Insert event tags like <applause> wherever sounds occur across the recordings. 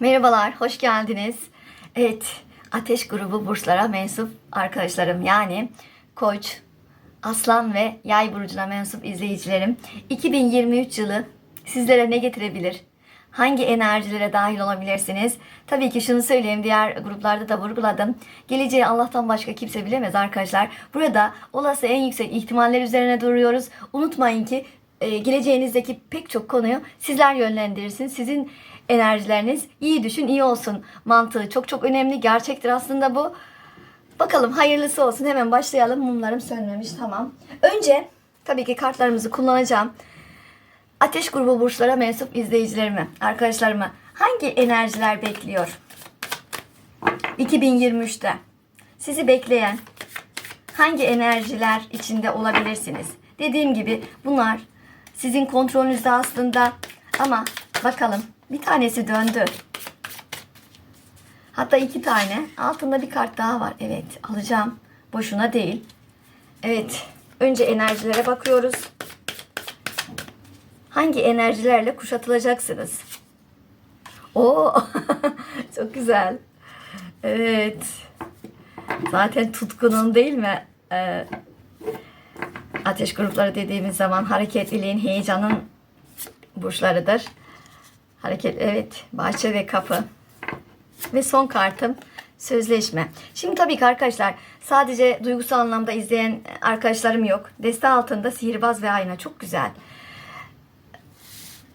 Merhabalar, hoş geldiniz. Evet, Ateş grubu burçlara mensup arkadaşlarım yani Koç, Aslan ve Yay burcuna mensup izleyicilerim 2023 yılı sizlere ne getirebilir? Hangi enerjilere dahil olabilirsiniz? Tabii ki şunu söyleyeyim diğer gruplarda da vurguladım. Geleceği Allah'tan başka kimse bilemez arkadaşlar. Burada olası en yüksek ihtimaller üzerine duruyoruz. Unutmayın ki e, geleceğinizdeki pek çok konuyu sizler yönlendirirsiniz. Sizin enerjileriniz iyi düşün iyi olsun mantığı çok çok önemli. Gerçektir aslında bu. Bakalım hayırlısı olsun. Hemen başlayalım. Mumlarım sönmemiş tamam. Önce tabii ki kartlarımızı kullanacağım. Ateş grubu burçlara mensup izleyicilerimi, arkadaşlarımı hangi enerjiler bekliyor? 2023'te sizi bekleyen hangi enerjiler içinde olabilirsiniz? Dediğim gibi bunlar sizin kontrolünüzde aslında ama bakalım bir tanesi döndü. Hatta iki tane. Altında bir kart daha var. Evet alacağım. Boşuna değil. Evet. Önce enerjilere bakıyoruz. Hangi enerjilerle kuşatılacaksınız? Oo, <laughs> çok güzel. Evet. Zaten tutkunun değil mi? Ee, ateş grupları dediğimiz zaman hareketliliğin, heyecanın burçlarıdır. Hareket, evet. Bahçe ve kapı. Ve son kartım sözleşme. Şimdi tabii ki arkadaşlar sadece duygusal anlamda izleyen arkadaşlarım yok. Deste altında sihirbaz ve ayna çok güzel.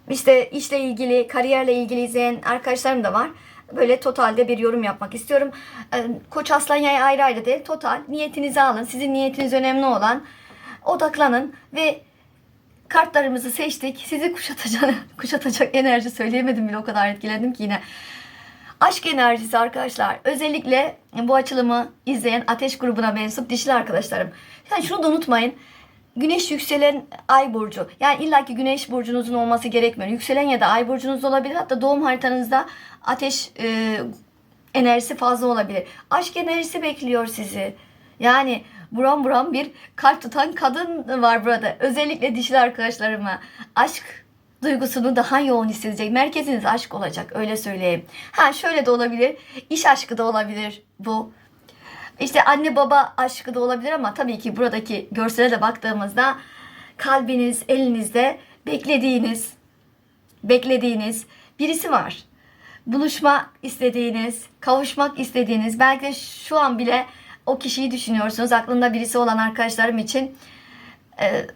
İşte işle ilgili, kariyerle ilgili izleyen arkadaşlarım da var. Böyle totalde bir yorum yapmak istiyorum. Ee, Koç Aslan Yay ayrı ayrı değil. Total niyetinizi alın. Sizin niyetiniz önemli olan. Odaklanın ve kartlarımızı seçtik. Sizi kuşatacak, <laughs> kuşatacak enerji söyleyemedim bile o kadar etkilendim ki yine. Aşk enerjisi arkadaşlar. Özellikle bu açılımı izleyen ateş grubuna mensup dişli arkadaşlarım. Yani şunu da unutmayın. Güneş yükselen ay burcu. Yani illaki güneş burcunuzun olması gerekmiyor. Yükselen ya da ay burcunuz olabilir. Hatta doğum haritanızda ateş e, enerjisi fazla olabilir. Aşk enerjisi bekliyor sizi. Yani buram buram bir kalp tutan kadın var burada. Özellikle dişli arkadaşlarıma. Aşk duygusunu daha yoğun hissedecek. Merkeziniz aşk olacak öyle söyleyeyim. Ha şöyle de olabilir. İş aşkı da olabilir bu. İşte anne baba aşkı da olabilir ama tabii ki buradaki görsele de baktığımızda kalbiniz, elinizde beklediğiniz, beklediğiniz birisi var. Buluşma istediğiniz, kavuşmak istediğiniz, belki de şu an bile o kişiyi düşünüyorsunuz. Aklında birisi olan arkadaşlarım için e,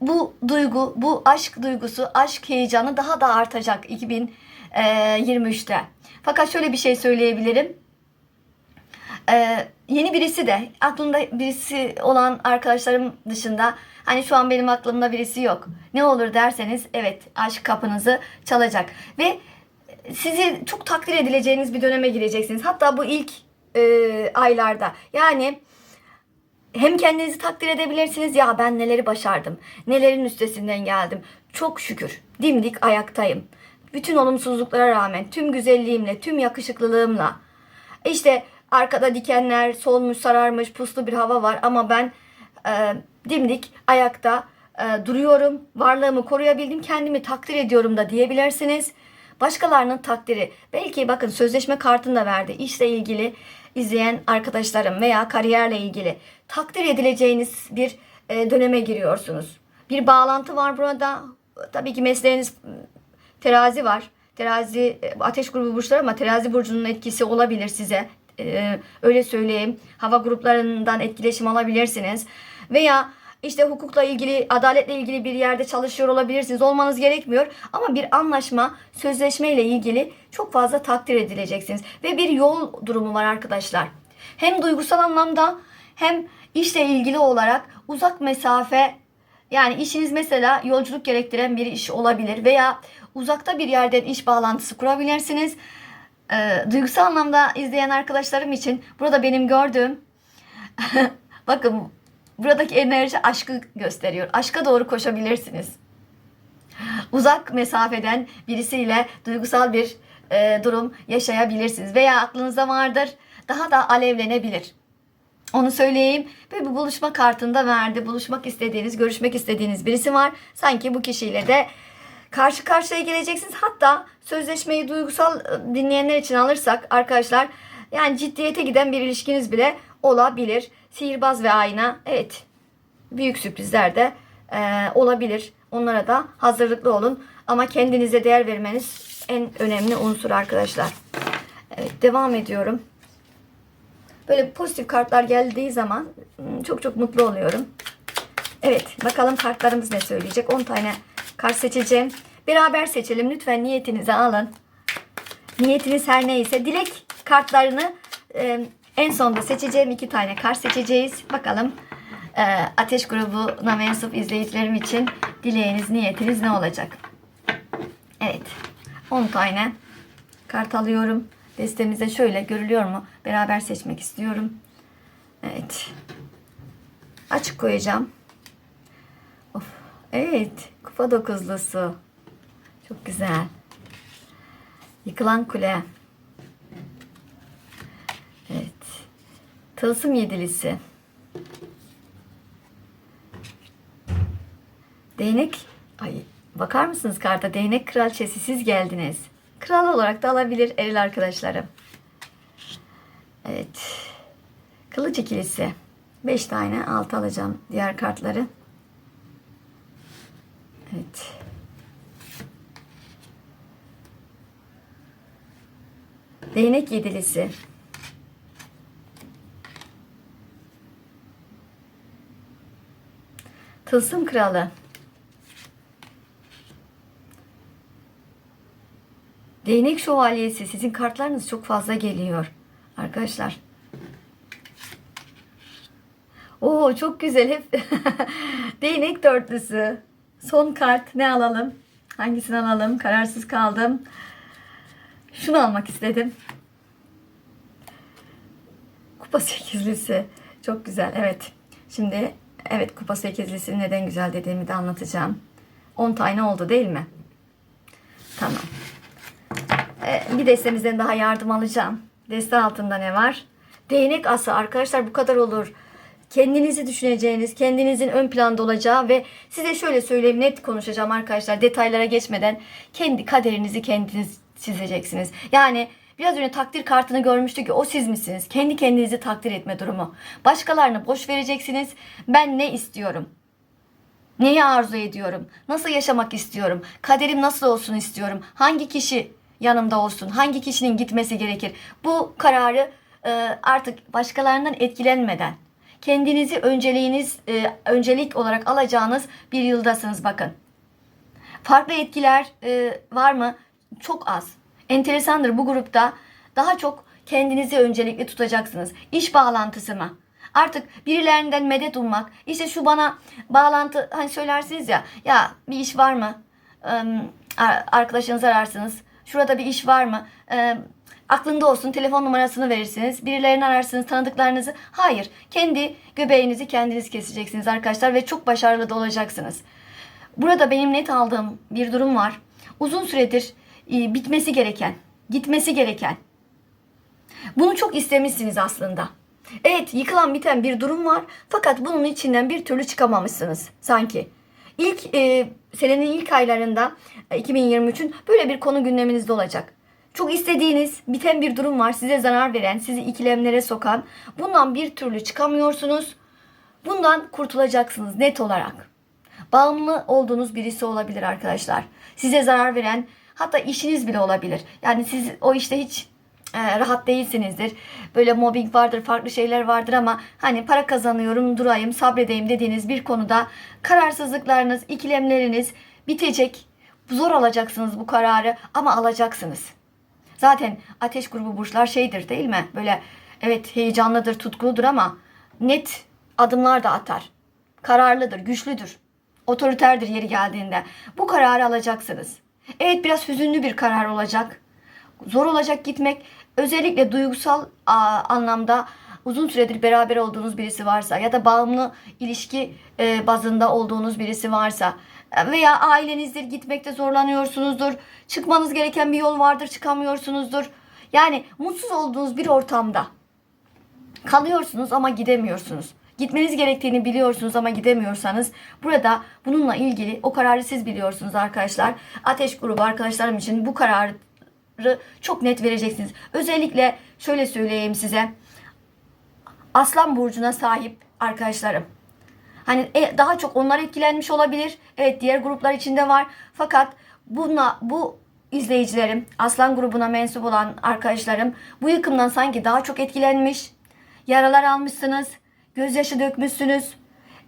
bu duygu, bu aşk duygusu, aşk heyecanı daha da artacak 2023'te. Fakat şöyle bir şey söyleyebilirim. Ee, yeni birisi de aklında birisi olan arkadaşlarım dışında hani şu an benim aklımda birisi yok. Ne olur derseniz evet aşk kapınızı çalacak ve sizi çok takdir edileceğiniz bir döneme gireceksiniz. Hatta bu ilk e, aylarda yani hem kendinizi takdir edebilirsiniz ya ben neleri başardım, nelerin üstesinden geldim. Çok şükür dimdik ayaktayım. Bütün olumsuzluklara rağmen tüm güzelliğimle, tüm yakışıklılığımla işte arkada dikenler solmuş, sararmış, puslu bir hava var ama ben e, dimdik ayakta e, duruyorum. Varlığımı koruyabildim, kendimi takdir ediyorum da diyebilirsiniz. Başkalarının takdiri. Belki bakın sözleşme kartını da verdi. İşle ilgili izleyen arkadaşlarım veya kariyerle ilgili takdir edileceğiniz bir e, döneme giriyorsunuz. Bir bağlantı var burada. Tabii ki mesleğiniz terazi var. Terazi e, ateş grubu burçları ama terazi burcunun etkisi olabilir size. Ee, öyle söyleyeyim. Hava gruplarından etkileşim alabilirsiniz. Veya işte hukukla ilgili, adaletle ilgili bir yerde çalışıyor olabilirsiniz. Olmanız gerekmiyor. Ama bir anlaşma, sözleşme ile ilgili çok fazla takdir edileceksiniz. Ve bir yol durumu var arkadaşlar. Hem duygusal anlamda hem işle ilgili olarak uzak mesafe yani işiniz mesela yolculuk gerektiren bir iş olabilir veya uzakta bir yerden iş bağlantısı kurabilirsiniz. Ee, duygusal anlamda izleyen arkadaşlarım için burada benim gördüğüm <laughs> bakın buradaki enerji aşkı gösteriyor. Aşka doğru koşabilirsiniz. Uzak mesafeden birisiyle duygusal bir e, durum yaşayabilirsiniz veya aklınızda vardır daha da alevlenebilir. Onu söyleyeyim. Ve bu buluşma kartında verdi. Buluşmak istediğiniz, görüşmek istediğiniz birisi var. Sanki bu kişiyle de Karşı karşıya geleceksiniz. Hatta sözleşmeyi duygusal e, dinleyenler için alırsak arkadaşlar yani ciddiyete giden bir ilişkiniz bile olabilir. Sihirbaz ve ayna evet büyük sürprizler de e, olabilir. Onlara da hazırlıklı olun. Ama kendinize değer vermeniz en önemli unsur arkadaşlar. Evet devam ediyorum. Böyle pozitif kartlar geldiği zaman hmm, çok çok mutlu oluyorum. Evet bakalım kartlarımız ne söyleyecek. 10 tane kart seçeceğim. Beraber seçelim. Lütfen niyetinizi alın. Niyetiniz her neyse. Dilek kartlarını e, en sonda seçeceğim. iki tane kart seçeceğiz. Bakalım e, Ateş grubuna mensup izleyicilerim için dileğiniz, niyetiniz ne olacak? Evet. 10 tane kart alıyorum. Destemizde şöyle görülüyor mu? Beraber seçmek istiyorum. Evet. Açık koyacağım. Of. Evet. Kupa dokuzlusu. Çok güzel. Yıkılan kule. Evet. Tılsım yedilisi. Değnek. Ay bakar mısınız karta? Değnek kraliçesi siz geldiniz. Kral olarak da alabilir eril arkadaşlarım. Evet. Kılıç ikilisi. 5 tane altı alacağım diğer kartları. Evet. Değnek yedilisi. Tılsım kralı. Değnek şövalyesi. Sizin kartlarınız çok fazla geliyor. Arkadaşlar. Oo çok güzel hep. <laughs> Değnek dörtlüsü. Son kart ne alalım? Hangisini alalım? Kararsız kaldım. Şunu almak istedim. Kupa <laughs> sekizlisi. Çok güzel. Evet. Şimdi evet kupa sekizlisi neden güzel dediğimi de anlatacağım. 10 tane oldu değil mi? Tamam. Ee, bir destemizden daha yardım alacağım. Deste altında ne var? Değnek ası arkadaşlar bu kadar olur. Kendinizi düşüneceğiniz, kendinizin ön planda olacağı ve size şöyle söyleyeyim net konuşacağım arkadaşlar detaylara geçmeden kendi kaderinizi kendiniz çizeceksiniz. Yani biraz önce takdir kartını görmüştük ki o siz misiniz? Kendi kendinizi takdir etme durumu. Başkalarını boş vereceksiniz. Ben ne istiyorum? Neyi arzu ediyorum? Nasıl yaşamak istiyorum? Kaderim nasıl olsun istiyorum? Hangi kişi yanımda olsun? Hangi kişinin gitmesi gerekir? Bu kararı e, artık başkalarından etkilenmeden kendinizi önceliğiniz e, öncelik olarak alacağınız bir yıldasınız bakın. Farklı etkiler e, var mı? Çok az. Enteresandır bu grupta daha çok kendinizi öncelikli tutacaksınız. İş bağlantısı mı? Artık birilerinden medet ummak. İşte şu bana bağlantı hani söylersiniz ya ya bir iş var mı? Arkadaşınızı ararsınız. Şurada bir iş var mı? Aklında olsun telefon numarasını verirsiniz. Birilerini ararsınız tanıdıklarınızı. Hayır. Kendi göbeğinizi kendiniz keseceksiniz arkadaşlar ve çok başarılı da olacaksınız. Burada benim net aldığım bir durum var. Uzun süredir e, bitmesi gereken, gitmesi gereken. Bunu çok istemişsiniz aslında. Evet yıkılan biten bir durum var fakat bunun içinden bir türlü çıkamamışsınız sanki. İlk e, senenin ilk aylarında e, 2023'ün böyle bir konu gündeminizde olacak. Çok istediğiniz biten bir durum var size zarar veren, sizi ikilemlere sokan. Bundan bir türlü çıkamıyorsunuz. Bundan kurtulacaksınız net olarak. Bağımlı olduğunuz birisi olabilir arkadaşlar. Size zarar veren hatta işiniz bile olabilir. Yani siz o işte hiç e, rahat değilsinizdir. Böyle mobbing vardır, farklı şeyler vardır ama hani para kazanıyorum, durayım, sabredeyim dediğiniz bir konuda kararsızlıklarınız, ikilemleriniz bitecek. Zor alacaksınız bu kararı ama alacaksınız. Zaten ateş grubu burçlar şeydir değil mi? Böyle evet heyecanlıdır, tutkuludur ama net adımlar da atar. Kararlıdır, güçlüdür. Otoriterdir yeri geldiğinde. Bu kararı alacaksınız. Evet biraz hüzünlü bir karar olacak. Zor olacak gitmek. Özellikle duygusal anlamda uzun süredir beraber olduğunuz birisi varsa ya da bağımlı ilişki e, bazında olduğunuz birisi varsa veya ailenizdir gitmekte zorlanıyorsunuzdur. Çıkmanız gereken bir yol vardır çıkamıyorsunuzdur. Yani mutsuz olduğunuz bir ortamda kalıyorsunuz ama gidemiyorsunuz. Gitmeniz gerektiğini biliyorsunuz ama gidemiyorsanız burada bununla ilgili o kararı siz biliyorsunuz arkadaşlar. Ateş grubu arkadaşlarım için bu kararı çok net vereceksiniz. Özellikle şöyle söyleyeyim size. Aslan burcuna sahip arkadaşlarım. Hani e, daha çok onlar etkilenmiş olabilir. Evet diğer gruplar içinde var. Fakat bununla bu izleyicilerim, Aslan grubuna mensup olan arkadaşlarım bu yıkımdan sanki daha çok etkilenmiş. Yaralar almışsınız, gözyaşı dökmüşsünüz.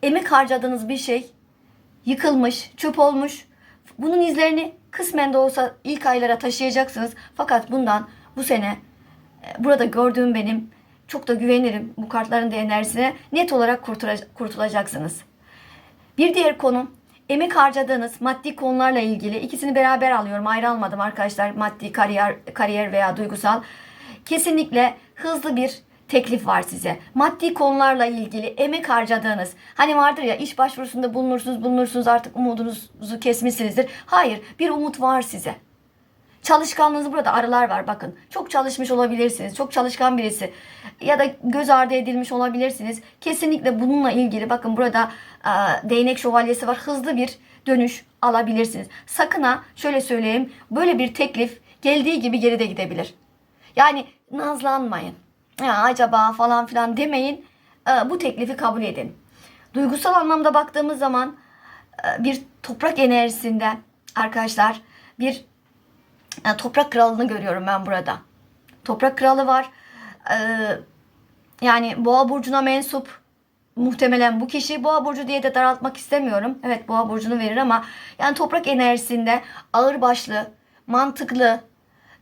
Emek harcadığınız bir şey yıkılmış, çöp olmuş. Bunun izlerini kısmen de olsa ilk aylara taşıyacaksınız. Fakat bundan bu sene e, burada gördüğüm benim çok da güvenirim bu kartların da enerjisine net olarak kurtula- kurtulacaksınız. Bir diğer konu emek harcadığınız maddi konularla ilgili ikisini beraber alıyorum ayrı almadım arkadaşlar maddi kariyer kariyer veya duygusal kesinlikle hızlı bir teklif var size. Maddi konularla ilgili emek harcadığınız hani vardır ya iş başvurusunda bulunursunuz bulunursunuz artık umudunuzu kesmişsinizdir. Hayır bir umut var size. Çalışkanlığınız burada arılar var bakın. Çok çalışmış olabilirsiniz. Çok çalışkan birisi. Ya da göz ardı edilmiş olabilirsiniz. Kesinlikle bununla ilgili bakın burada e, değnek şövalyesi var. Hızlı bir dönüş alabilirsiniz. Sakın ha şöyle söyleyeyim. Böyle bir teklif geldiği gibi geri de gidebilir. Yani nazlanmayın. Ya acaba falan filan demeyin. E, bu teklifi kabul edin. Duygusal anlamda baktığımız zaman e, bir toprak enerjisinde arkadaşlar bir yani toprak kralını görüyorum ben burada. Toprak kralı var. Ee, yani boğa burcuna mensup muhtemelen bu kişi boğa burcu diye de daraltmak istemiyorum. Evet boğa burcunu verir ama yani toprak enerjisinde ağır başlı, mantıklı,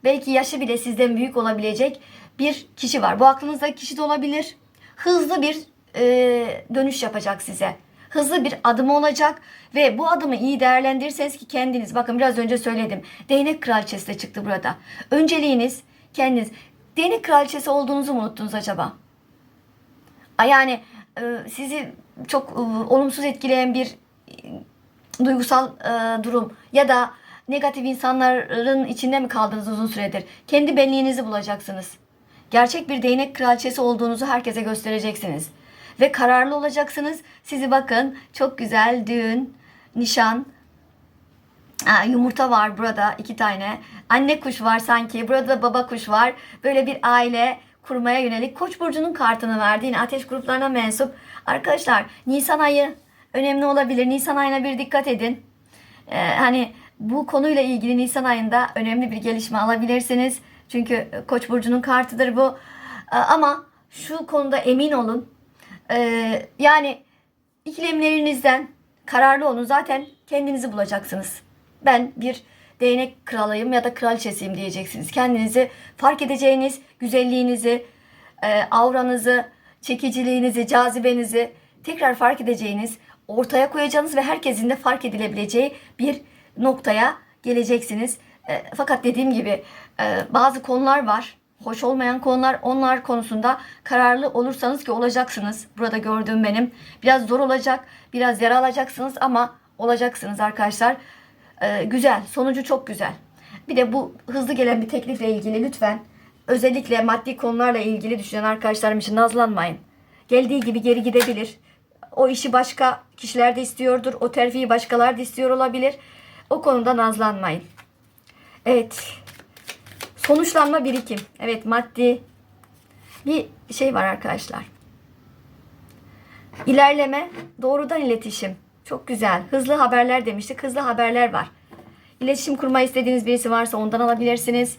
belki yaşı bile sizden büyük olabilecek bir kişi var. Bu aklınızdaki kişi de olabilir. Hızlı bir e, dönüş yapacak size. Hızlı bir adım olacak ve bu adımı iyi değerlendirirseniz ki kendiniz bakın biraz önce söyledim. Değnek kraliçesi de çıktı burada. Önceliğiniz kendiniz. Değnek kraliçesi olduğunuzu mu unuttunuz acaba? Yani e, sizi çok e, olumsuz etkileyen bir e, duygusal durum ya da negatif insanların içinde mi kaldınız uzun süredir? Kendi benliğinizi bulacaksınız. Gerçek bir değnek kraliçesi olduğunuzu herkese göstereceksiniz. Ve kararlı olacaksınız. Sizi bakın çok güzel düğün, nişan, yumurta var burada iki tane. Anne kuş var sanki. Burada da baba kuş var. Böyle bir aile kurmaya yönelik Koç burcunun kartını verdi. Yine ateş gruplarına mensup. Arkadaşlar Nisan ayı önemli olabilir. Nisan ayına bir dikkat edin. Ee, hani bu konuyla ilgili Nisan ayında önemli bir gelişme alabilirsiniz. Çünkü Koç burcunun kartıdır bu. Ee, ama şu konuda emin olun. Ee, yani ikilemlerinizden kararlı olun. Zaten kendinizi bulacaksınız. Ben bir değnek kralıyım ya da kraliçesiyim diyeceksiniz. Kendinizi fark edeceğiniz güzelliğinizi, e, auranızı, çekiciliğinizi, cazibenizi tekrar fark edeceğiniz, ortaya koyacağınız ve herkesin de fark edilebileceği bir noktaya geleceksiniz. E, fakat dediğim gibi e, bazı konular var. Hoş olmayan konular onlar konusunda kararlı olursanız ki olacaksınız. Burada gördüğüm benim. Biraz zor olacak. Biraz yara alacaksınız ama olacaksınız arkadaşlar. Ee, güzel. Sonucu çok güzel. Bir de bu hızlı gelen bir teklifle ilgili lütfen özellikle maddi konularla ilgili düşünen arkadaşlarım için nazlanmayın. Geldiği gibi geri gidebilir. O işi başka kişiler de istiyordur. O terfiyi başkalar da istiyor olabilir. O konuda nazlanmayın. Evet. Sonuçlanma birikim. Evet maddi bir şey var arkadaşlar. İlerleme, doğrudan iletişim. Çok güzel. Hızlı haberler demiştik. Hızlı haberler var. İletişim kurmayı istediğiniz birisi varsa ondan alabilirsiniz.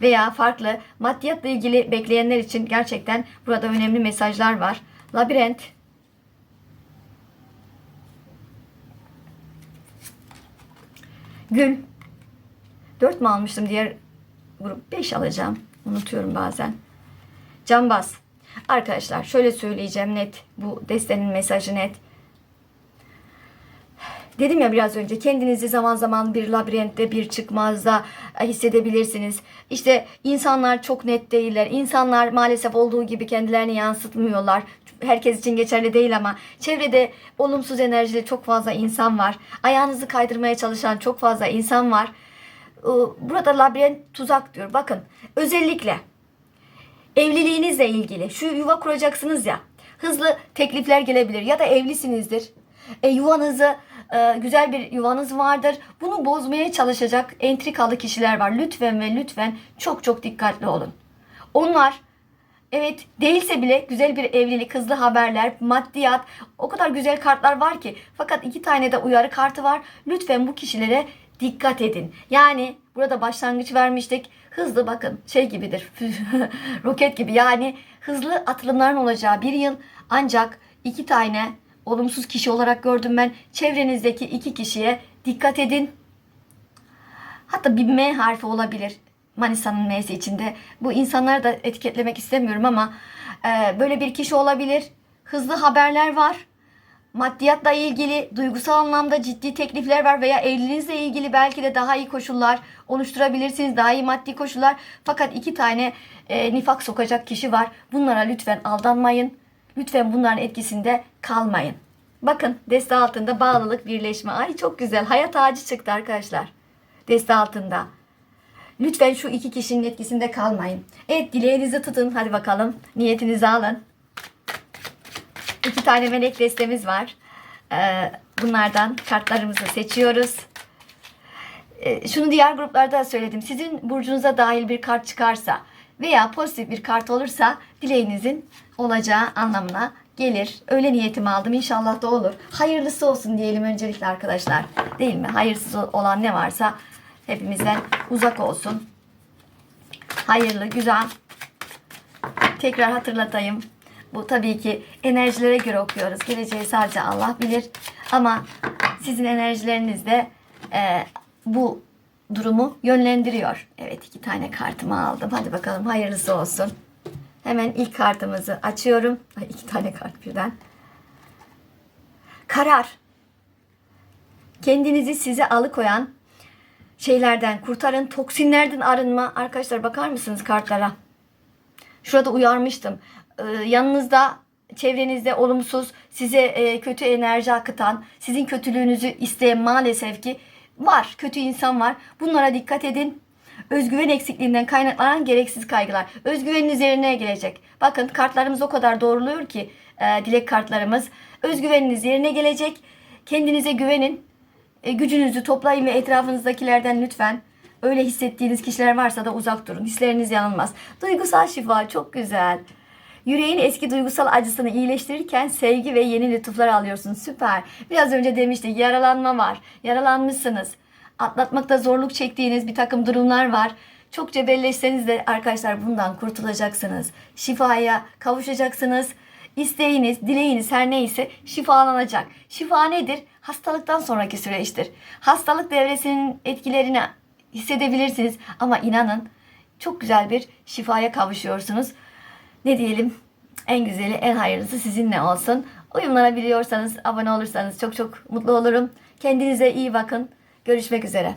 Veya farklı maddiyatla ilgili bekleyenler için gerçekten burada önemli mesajlar var. Labirent. Gül. 4 mü almıştım diğer grup 5 alacağım. Unutuyorum bazen. Cambaz. Arkadaşlar şöyle söyleyeceğim net. Bu destenin mesajı net. Dedim ya biraz önce kendinizi zaman zaman bir labirentte bir çıkmazda hissedebilirsiniz. İşte insanlar çok net değiller. İnsanlar maalesef olduğu gibi kendilerini yansıtmıyorlar. Herkes için geçerli değil ama çevrede olumsuz enerjili çok fazla insan var. Ayağınızı kaydırmaya çalışan çok fazla insan var. Burada labirent tuzak diyor. Bakın özellikle evliliğinizle ilgili şu yuva kuracaksınız ya. Hızlı teklifler gelebilir ya da evlisinizdir. E, yuvanızı e, güzel bir yuvanız vardır. Bunu bozmaya çalışacak entrikalı kişiler var. Lütfen ve lütfen çok çok dikkatli olun. Onlar Evet değilse bile güzel bir evlilik, hızlı haberler, maddiyat o kadar güzel kartlar var ki. Fakat iki tane de uyarı kartı var. Lütfen bu kişilere dikkat edin. Yani burada başlangıç vermiştik. Hızlı bakın şey gibidir. <laughs> Roket gibi yani hızlı atılımların olacağı bir yıl ancak iki tane olumsuz kişi olarak gördüm ben. Çevrenizdeki iki kişiye dikkat edin. Hatta bir M harfi olabilir. Manisa'nın M'si içinde. Bu insanları da etiketlemek istemiyorum ama e, böyle bir kişi olabilir. Hızlı haberler var. Maddiyatla ilgili duygusal anlamda ciddi teklifler var veya evliliğinizle ilgili belki de daha iyi koşullar oluşturabilirsiniz. Daha iyi maddi koşullar. Fakat iki tane e, nifak sokacak kişi var. Bunlara lütfen aldanmayın. Lütfen bunların etkisinde kalmayın. Bakın deste altında bağlılık, birleşme. Ay çok güzel. Hayat ağacı çıktı arkadaşlar. Deste altında. Lütfen şu iki kişinin etkisinde kalmayın. Evet dileğinizi tutun. Hadi bakalım. Niyetinizi alın. İki tane melek destemiz var. Ee, bunlardan kartlarımızı seçiyoruz. Ee, şunu diğer gruplarda da söyledim. Sizin burcunuza dahil bir kart çıkarsa veya pozitif bir kart olursa dileğinizin olacağı anlamına gelir. Öyle niyetimi aldım. İnşallah da olur. Hayırlısı olsun diyelim öncelikle arkadaşlar. Değil mi? Hayırsız olan ne varsa hepimizden uzak olsun. Hayırlı, güzel. Tekrar hatırlatayım. Bu tabii ki enerjilere göre okuyoruz. Geleceği sadece Allah bilir. Ama sizin enerjileriniz de e, bu durumu yönlendiriyor. Evet iki tane kartımı aldım. Hadi bakalım hayırlısı olsun. Hemen ilk kartımızı açıyorum. Ay, iki tane kart birden. Karar. Kendinizi size alıkoyan şeylerden kurtarın. Toksinlerden arınma. Arkadaşlar bakar mısınız kartlara? Şurada uyarmıştım. Ee, yanınızda çevrenizde olumsuz, size e, kötü enerji akıtan, sizin kötülüğünüzü isteyen maalesef ki var. Kötü insan var. Bunlara dikkat edin. Özgüven eksikliğinden kaynaklanan gereksiz kaygılar. Özgüveniniz yerine gelecek. Bakın kartlarımız o kadar doğruluyor ki e, dilek kartlarımız. Özgüveniniz yerine gelecek. Kendinize güvenin. E, gücünüzü toplayın ve etrafınızdakilerden lütfen öyle hissettiğiniz kişiler varsa da uzak durun. Hisleriniz yanılmaz. Duygusal şifa çok güzel. Yüreğin eski duygusal acısını iyileştirirken sevgi ve yeni lütuflar alıyorsun. Süper. Biraz önce demiştik yaralanma var. Yaralanmışsınız. Atlatmakta zorluk çektiğiniz bir takım durumlar var. Çok cebelleşseniz de arkadaşlar bundan kurtulacaksınız. Şifaya kavuşacaksınız. İsteğiniz, dileğiniz her neyse şifalanacak. Şifa nedir? Hastalıktan sonraki süreçtir. Hastalık devresinin etkilerini hissedebilirsiniz ama inanın çok güzel bir şifaya kavuşuyorsunuz. Ne diyelim? En güzeli, en hayırlısı sizinle olsun. Uyumlanabiliyorsanız, abone olursanız çok çok mutlu olurum. Kendinize iyi bakın. Görüşmek üzere.